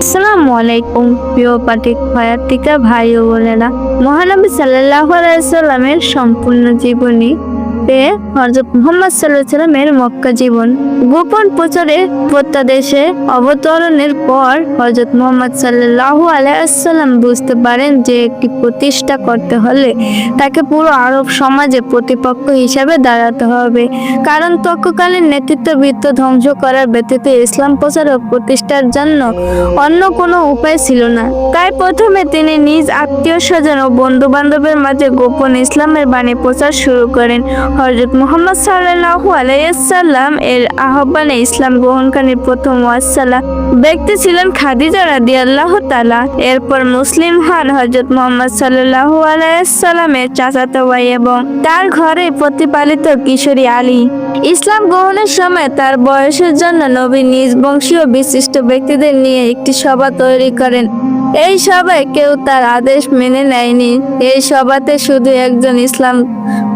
আসসালামু আলাইকুম। প্রিয় পাঠিক ভয়ার্থিকা ভাই ও বোনেরা মহানবী সাল্লাহ আলাইসাল্লামের সম্পূর্ণ জীবনী তে হজরত মোহাম্মদ সাল্লামের মক্কা জীবন। গোপন প্রচারে প্রত্যাদেশে অবতরণের পর হজরত মোহাম্মদ সাল্লাহ আলাইসাল্লাম বুঝতে পারেন যে একটি প্রতিষ্ঠা করতে হলে তাকে পুরো আরব সমাজে প্রতিপক্ষ হিসাবে দাঁড়াতে হবে। কারণ তৎকালীন নেতৃত্ববৃত্ত ধ্বংস করার ব্যতীত ইসলাম প্রচার ও প্রতিষ্ঠার জন্য অন্য কোনো উপায় ছিল না। তাই প্রথমে তিনি নিজ আত্মীয় স্বজন ও বন্ধু বান্ধবের মাঝে গোপন ইসলামের বাণী প্রচার শুরু করেন। হজরত মোহাম্মদ সাল্লাহু আলাইসাল্লাম এর আহ্বানে ইসলাম গ্রহণকারী প্রথম ওয়াসালা ব্যক্তি ছিলেন খাদিজা রাদি আল্লাহ তালা এরপর মুসলিম হন হজরত মোহাম্মদ সাল্লাহু আলাইসাল্লামের চাচাতো ভাই এবং তার ঘরে প্রতিপালিত কিশোরী আলী। ইসলাম গ্রহণের সময় তার বয়সের জন্য নবী নিজ বংশীয় বিশিষ্ট ব্যক্তিদের নিয়ে একটি সভা তৈরি করেন। এই সভায় কেউ তার আদেশ মেনে নেয়নি। এই সভাতে শুধু একজন ইসলাম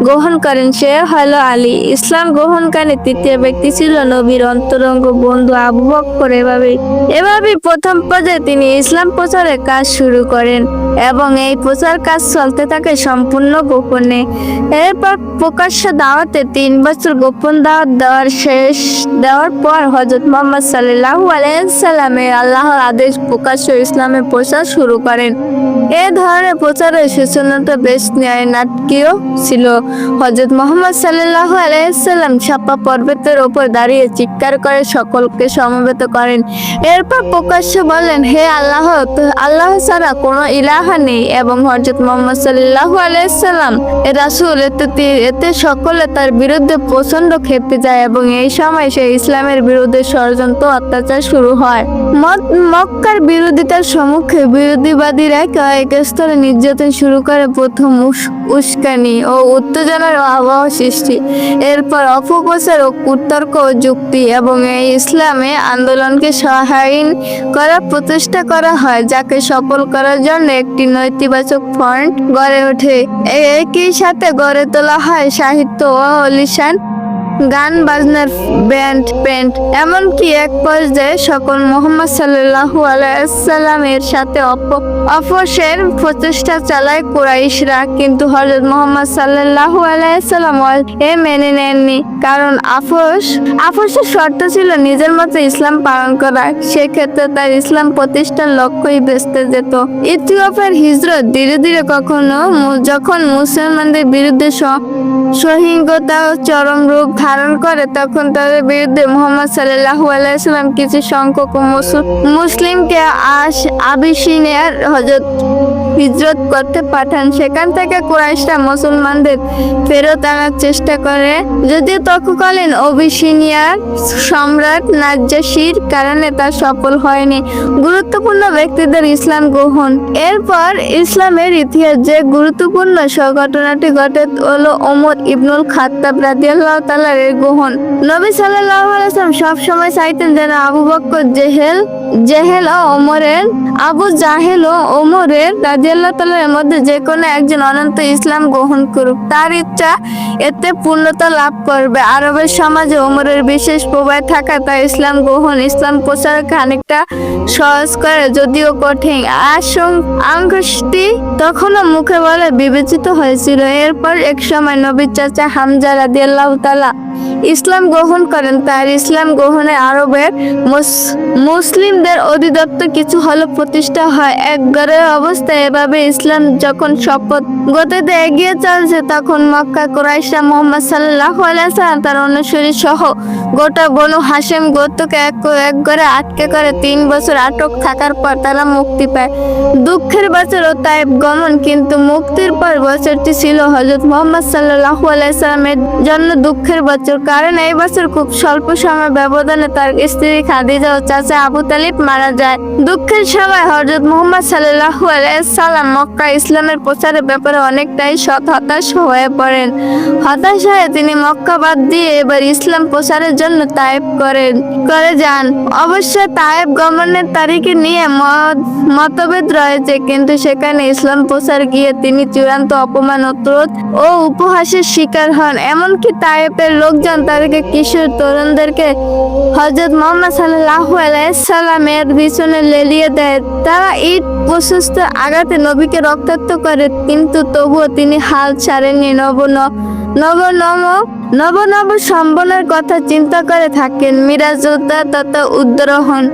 গ্রহণ করেন সে হল আলী। ইসলাম গ্রহণকারী তৃতীয় ব্যক্তি ছিল নবীর অন্তরঙ্গ বন্ধু আবু বক্কর। এভাবে এভাবে প্রথম পর্যায়ে তিনি ইসলাম প্রচারের কাজ শুরু করেন। এবং এই প্রচার কাজ চলতে থাকে সম্পূর্ণ গোপনে। এরপর প্রকাশ্য দাওয়াতে তিন বছর গোপন দাওয়াত দেওয়ার শেষ দেওয়ার পর হজরত মোহাম্মদ সাল্লাহু আলাইসাল্লামের আল্লাহর আদেশ প্রকাশ্য ইসলামের প্রচার শুরু করেন। এ ধরনের প্রচারের সূচনাটা বেশ ন্যায় নাটকীয় ছিল। হজরত মোহাম্মদ সাল্লাহ আলাইসাল্লাম ছাপা পর্বতের ওপর দাঁড়িয়ে চিৎকার করে সকলকে সমবেত করেন। এরপর প্রকাশ্য বলেন, হে আল্লাহ আল্লাহ ছাড়া কোনো ইলাহা নেই এবং হজরত মোহাম্মদ সাল্লাহ আলাইসাল্লাম রাসুল এতে এতে সকলে তার বিরুদ্ধে প্রচণ্ড খেপে যায় এবং এই সময় সে ইসলামের বিরুদ্ধে ষড়যন্ত্র অত্যাচার শুরু হয়। মক্কার বিরোধিতার সম্মুখে বিরোধীবাদীরা কয়েক স্তরে নির্যাতন শুরু করে প্রথম উস্কানি ও উত্তেজনার আবহাওয়া সৃষ্টি। এরপর অপপ্রচার ও কুতর্ক ও যুক্তি এবং এই ইসলামে আন্দোলনকে সহায়ীন করার প্রচেষ্টা করা হয়, যাকে সফল করার জন্য একটি নৈতিবাচক ফ্রন্ট গড়ে ওঠে। একই সাথে গড়ে তোলা হয় সাহিত্য ও লিসান গান বাজনার ব্যান্ড, প্যান্ট, এমনকি এক পর্যায়ে সকল মোহাম্মদ সাল্লাল্লাহু আলাইসাল্লামের সাথে অপ, অপসের প্রচেষ্টা চালায় কুরাইশরা। কিন্তু হজরত মোহাম্মদ সাল্লাল্লাহু আলাইসাল্লাম এ মেনে নেননি, কারণ আফস আফসের শর্ত ছিল নিজের মতো ইসলাম পালন করা। সেক্ষেত্রে তার ইসলাম প্রতিষ্ঠার লক্ষ্যই বেসতে যেত। ইথিওপের হিজরত ধীরে ধীরে কখনো যখন মুসলমানদের বিরুদ্ধে সহিংসতা চরম রূপ ধারণ করে, তখন তাদের বিরুদ্ধে মোহাম্মদ সাল্লাহ আলাইসাল্লাম কিছু সংখ্যক মুসল- মুসলিমকে আস আবিসিনিয়ার হজরত হিজরত করতে পাঠান। সেখান থেকে কুরাইশরা মুসলমানদের ফেরত আনার চেষ্টা করে। যদিও তৎকালীন অবিসিনিয়ার সম্রাট নাজ্জাসির কারণে তা সফল হয়নি। গুরুত্বপূর্ণ ব্যক্তিদের ইসলাম গ্রহণ। এরপর ইসলামের ইতিহাস যে গুরুত্বপূর্ণ ঘটনাটি ঘটে হলো ওমর ইবনুল খাত্তাব রাদিয়াল্লাহু তাআলার এর গ্রহণ। নবী সাল্লাল্লাহু আলাইহি ওয়াসাল্লাম সব সময় চাইতেন যেন আবু বকর জেহেল জেহেল ওমরের, আবু জাহেল ও ওমরের রাদিয়াল্লাহু তাআলার মধ্যে যে কোনো একজন অনন্ত ইসলাম গ্রহণ করুক, তার ইচ্ছা এতে পূর্ণতা লাভ করবে। আরবের সমাজে ওমরের বিশেষ প্রভাব থাকা তা ইসলাম গ্রহণ, ইসলাম প্রচার খানিকটা সহজ করে যদিও কঠিন। আশঙ্কটি তখনও মুখে বলে বিবেচিত হয়েছিল। এরপর এক সময় নবীর চাচা হামজা রাদিয়াল্লাহু তাআলা ইসলাম গ্রহণ করেন। তার ইসলাম গ্রহণে আরবের মুস- মুসলিমদের অধিদত্ত কিছু হলো প্রতিষ্ঠা হয়। এক গড়ের অবস্থায় এভাবে ইসলাম যখন শপথ গতিতে এগিয়ে চলছে, তখন মক্কা কুরাইশা মোহাম্মদ সাল্লাহ আলাইসাল্লাম তার অনুসারী সহ গোটা বনু হাসেম গোত্রকে এক এক করে আটকে করে তিন বছর আটক থাকার পর তারা মুক্তি পায়। দুঃখের বছর ও তাইব গমন, কিন্তু মুক্তির পর বছরটি ছিল হজরত মোহাম্মদ সাল্লাহ আলাইসাল্লামের জন্য দুঃখের বছর। কারণ এই বছর খুব স্বল্প সময় ব্যবধানে তার স্ত্রী খাদিজা ও চাচা আবু তালিব মারা যায়। দুঃখের সময় হজরত মোহাম্মদ সাল্লাহ সাল্লাম মক্কা ইসলামের প্রচারের ব্যাপারে অনেকটাই সৎ হতাশ হয়ে পড়েন। হতাশ হয়ে তিনি মক্কা বাদ দিয়ে এবার ইসলাম প্রচারের জন্য তায়েব করেন, করে যান। অবশ্য তায়েব গমনের তারিখে নিয়ে মতভেদ রয়েছে, কিন্তু সেখানে ইসলাম প্রচার গিয়ে তিনি চূড়ান্ত অপমান, অত্রোধ ও উপহাসের শিকার হন। এমনকি তায়েবের লোকজন তাদেরকে কিশোর তরুণদেরকে হজরত মোহাম্মদ সাল্লাহ সাল্লামের পিছনে লেলিয়ে দেয়। তারা ইট প্রশস্ত আঘাতে নবীকে রক্তাক্ত করে, কিন্তু তবুও তিনি হাল ছাড়েননি। নব নব নব নব নব সম্বনের কথা চিন্তা করে থাকেন। মিরাজ যোদ্ধা তথা উদ্র হন।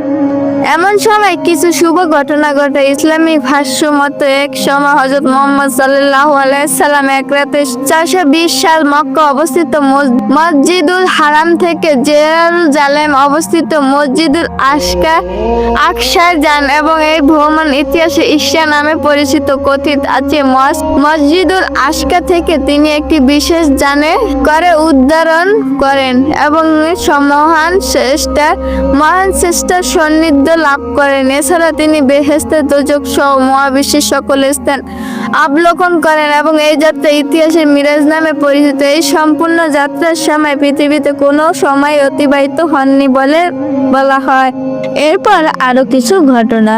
এমন সময় কিছু শুভ ঘটনা ঘটে। ইসলামিক ভাষ্য মতো, এক সময় হজরত মোহাম্মদ আলাইসাল্লাম এক রাতে চারশো বিশ সাল মক্কা অবস্থিত মসজিদুল হারাম থেকে জেরুজালেম অবস্থিত মসজিদুল আশকা আকসায় যান এবং এই ভ্রমণ ইতিহাসে ঈশা নামে পরিচিত কথিত আছে। মসজিদুল আশকা থেকে তিনি একটি বিশেষ যানে করে উদ্ধারণ করেন এবং মহান শ্রেষ্ঠার মহান শ্রেষ্ঠার সান্নিধ্য লাভ করেন। এছাড়া তিনি বেহেস্তে দোজক সহ মহাবিশ্বের সকল স্থান অবলোকন করেন এবং এই যাত্রা ইতিহাসের মিরাজ নামে পরিচিত। এই সম্পূর্ণ যাত্রার সময় পৃথিবীতে কোনো সময় অতিবাহিত হননি বলে বলা হয়। এরপর আরও কিছু ঘটনা।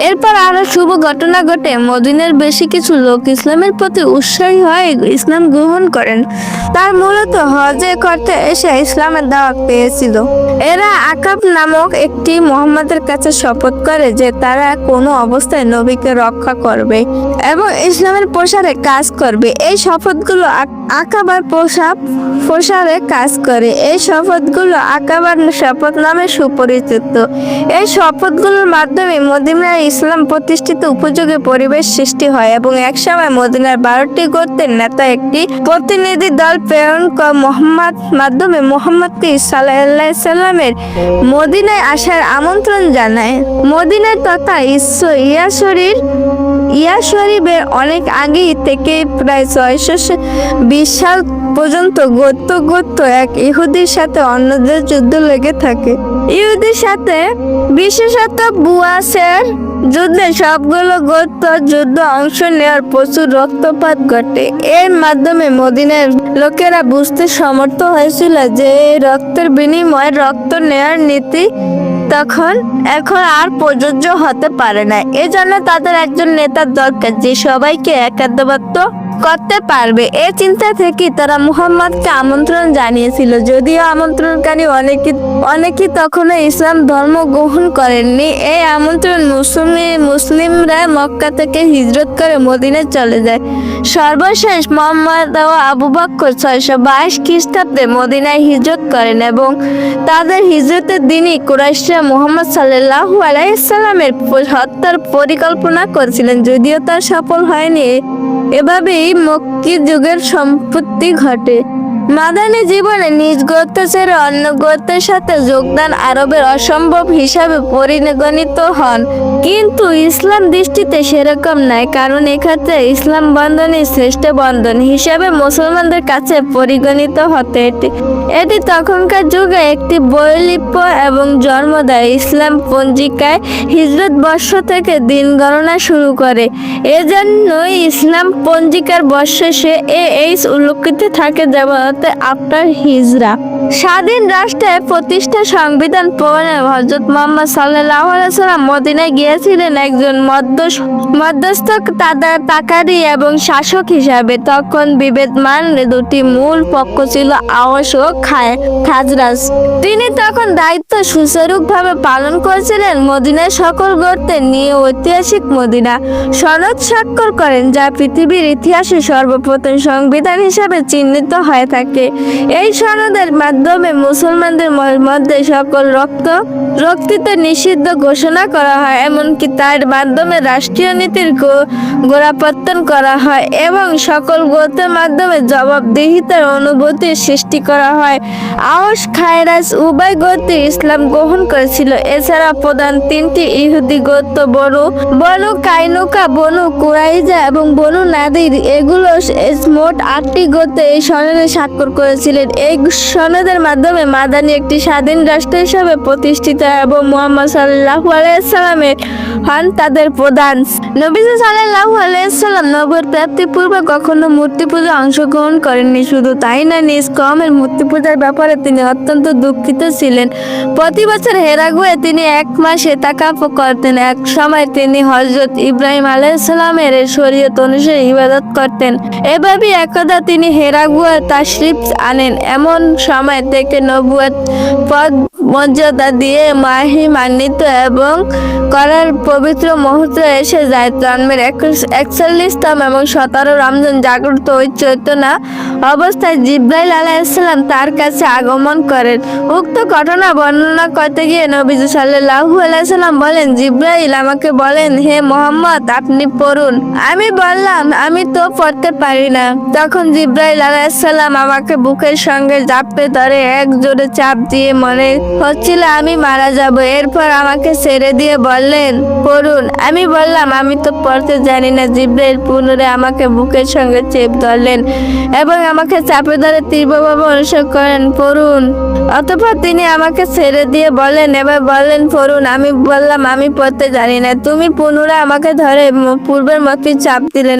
এরপর আরও শুভ ঘটনা ঘটে। মদিনের বেশি কিছু লোক ইসলামের প্রতি উৎসাহী হয়ে ইসলাম গ্রহণ করেন। তার মূলত হজে করতে এসে ইসলামের দাওয়াত পেয়েছিল। এরা আকাব নামক একটি মোহাম্মদের কাছে শপথ করে যে তারা কোনো অবস্থায় নবীকে রক্ষা করবে এবং ইসলামের প্রসারে কাজ করবে। এই শপথগুলো আক- আকাবার পোশাক প্রসারে কাজ করে। এই শপথগুলো আকাবার শপথ নামে সুপরিচিত। এই শপথগুলোর মাধ্যমে মদিনার ইসলাম প্রতিষ্ঠিত উপযোগী পরিবেশ সৃষ্টি হয় এবং একসময় মদিনার বারোটি গোত্রের নেতা একটি প্রতিনিধি দল প্রেরণ ক- মোহাম্মদ, মাধ্যমে মোহাম্মদকে সাল্লাহ সাল্লামের মদিনায় আসার আমন্ত্রণ জানায়। মদিনায় তথা ঈশ্ব ইয়াশরীর ইয়া শরীফের অনেক আগে থেকে প্রায় ছয়শো বিশ সাল পর্যন্ত গোত্র গোত্র এক ইহুদির সাথে অন্যদের যুদ্ধ লেগে থাকে। ইহুদির সাথে বিশেষত বুয়াসের যুদ্ধে সবগুলো গোত্র যুদ্ধ অংশ নেওয়ার প্রচুর রক্তপাত ঘটে। এর মাধ্যমে মদিনার লোকেরা বুঝতে সমর্থ হয়েছিল যে রক্তের বিনিময়ে রক্ত নেওয়ার নীতি তখন এখন আর প্রযোজ্য হতে পারে না। এজন্য তাদের একজন নেতার দরকার, যে সবাইকে একাত্মবদ্ধ করতে পারবে। এ চিন্তা থেকে তারা মুহাম্মদকে আমন্ত্রণ জানিয়েছিল। যদিও আমন্ত্রণকারী অনেকে অনেকে তখনও ইসলাম ধর্ম গ্রহণ করেননি। এই আমন্ত্রণ মুসলিম মুসলিমরা মক্কা থেকে হিজরত করে মদিনায় চলে যায়। সর্বশেষ মোহাম্মদ ও আবু বক্কর ছয়শো বাইশ খ্রিস্টাব্দে মদিনায় হিজরত করেন এবং তাদের হিজরতের দিনই কুরাইশরা মোহাম্মদ সাল্লাহ আলাইসাল্লামের হত্যার পরিকল্পনা করেছিলেন। যদিও তার সফল হয়নি। এভাবেই মক্কি যুগের সম্পত্তি ঘটে। মাদানী জীবনে নিজ গোত্র ছেড়ে অন্য গোত্রের সাথে যোগদান আরবের অসম্ভব হিসাবে পরিগণিত হন। কিন্তু ইসলাম দৃষ্টিতে সেরকম নয় কারণ এক্ষেত্রে ইসলাম বন্ধনই শ্রেষ্ঠ বন্ধন হিসাবে মুসলমানদের কাছে পরিগণিত হতে এটি। এটি তখনকার যুগে একটি বৈলিপ্য এবং জন্ম দেয় ইসলাম পঞ্জিকায় হিজরত বর্ষ থেকে দিন গণনা শুরু করে। এজন্যই ইসলাম পঞ্জিকার বর্ষে সে এ এইচ উল্লেখিত থাকে, যেমন আফটার হিজরা। স্বাধীন রাষ্ট্রের প্রতিষ্ঠা সংবিধান প্রণয়নে হজরত মোহাম্মদ সাল্লাহ সাল্লাম মদিনায় গিয়েছিলেন একজন মধ্য মধ্যস্থ তাকারি এবং শাসক হিসাবে। তখন বিবেদমান দুটি মূল পক্ষ ছিল আওয়াস ও খাজরাজ। তিনি তখন দায়িত্ব সুচারুভাবে পালন করেছিলেন মদিনায় সকল গর্তে নিয়ে ঐতিহাসিক মদিনা। সনদ স্বাক্ষর করেন যা পৃথিবীর ইতিহাসে সর্বপ্রথম সংবিধান হিসাবে চিহ্নিত হয়ে থাকে। এই সনদের মাধ্যমে মুসলমানদের মধ্যে সকল রক্ত, রক্তিত নিষিদ্ধ ঘোষণা করা হয়, এমনকি তার মাধ্যমে রাষ্ট্রীয় নীতির গোড়াপত্তন করা হয় এবং সকল গোত্রের মাধ্যমে জবাবদিহিতার অনুভূতির সৃষ্টি করা হয়। আওস খায়রাজ উভয় গোত্রে ইসলাম গ্রহণ করেছিল। এছাড়া প্রধান তিনটি ইহুদি গোত্র বনু বনু কাইনুকা, বনু কুরাইজা এবং বনু নাদির। এগুলো মোট আটটি গোত্রে এই সনদে স্বাক্ষর স্বাক্ষর করেছিলেন। এই সনদের মাধ্যমে মাদানী একটি স্বাধীন রাষ্ট্র হিসাবে প্রতিষ্ঠিত এবং মোহাম্মদ সাল্লাহ আলাইসাল্লামের হন তাদের প্রধান। নবীজ সাল্লাহ আলাইসাল্লাম নবর প্রাপ্তি পূর্বে কখনো মূর্তি পূজা অংশগ্রহণ করেননি। শুধু তাই না, নিজ কমের মূর্তি পূজার ব্যাপারে তিনি অত্যন্ত দুঃখিত ছিলেন। প্রতি বছর হেরাগুয়ে তিনি এক মাস এতাকাপ করতেন। এক সময় তিনি হজরত ইব্রাহিম আলাইসাল্লামের শরীয়ত অনুসারে ইবাদত করতেন। এভাবে একদা তিনি হেরাগুয়া তাশরিফ আনেন। এমন সময় থেকে নবুয়াত পদ মর্যাদা দিয়ে মাহিমান্বিত এবং করার পবিত্র মুহূর্ত এসে যায়। জন্মের একচল্লিশতম এবং সতেরো রমজান জাগ্রত ওই চৈতনা অবস্থায় জিব্রাইল আলাইসাল্লাম তার কাছে আগমন করেন। উক্ত ঘটনা বর্ণনা করতে গিয়ে নবীজ সাল্লাহু আলাইসাল্লাম বলেন, জিব্রাইল আমাকে বলেন, হে মোহাম্মদ, আপনি পড়ুন। আমি বললাম, আমি তো পড়তে পারি না। তখন জিব্রাইল আলাইসাল্লাম আমাকে বুকের সঙ্গে জাপটে ধরে এক জোরে চাপ দিয়ে মনে হচ্ছিল আমি মারা যাব। এরপর আমাকে ছেড়ে দিয়ে বললেন, পড়ুন। আমি বললাম, আমি তো পড়তে জানি না। জিব্রাইল পুনরায় আমাকে বুকের সঙ্গে চেপ ধরলেন এবং আমাকে চাপে ধরে তীব্রভাবে অনুসরণ করেন পড়ুন। অতপর তিনি আমাকে ছেড়ে দিয়ে বলেন এবার বললেন, পড়ুন। আমি বললাম, আমি পড়তে জানি না। তুমি পুনরায় আমাকে ধরে পূর্বের মতোই চাপ দিলেন।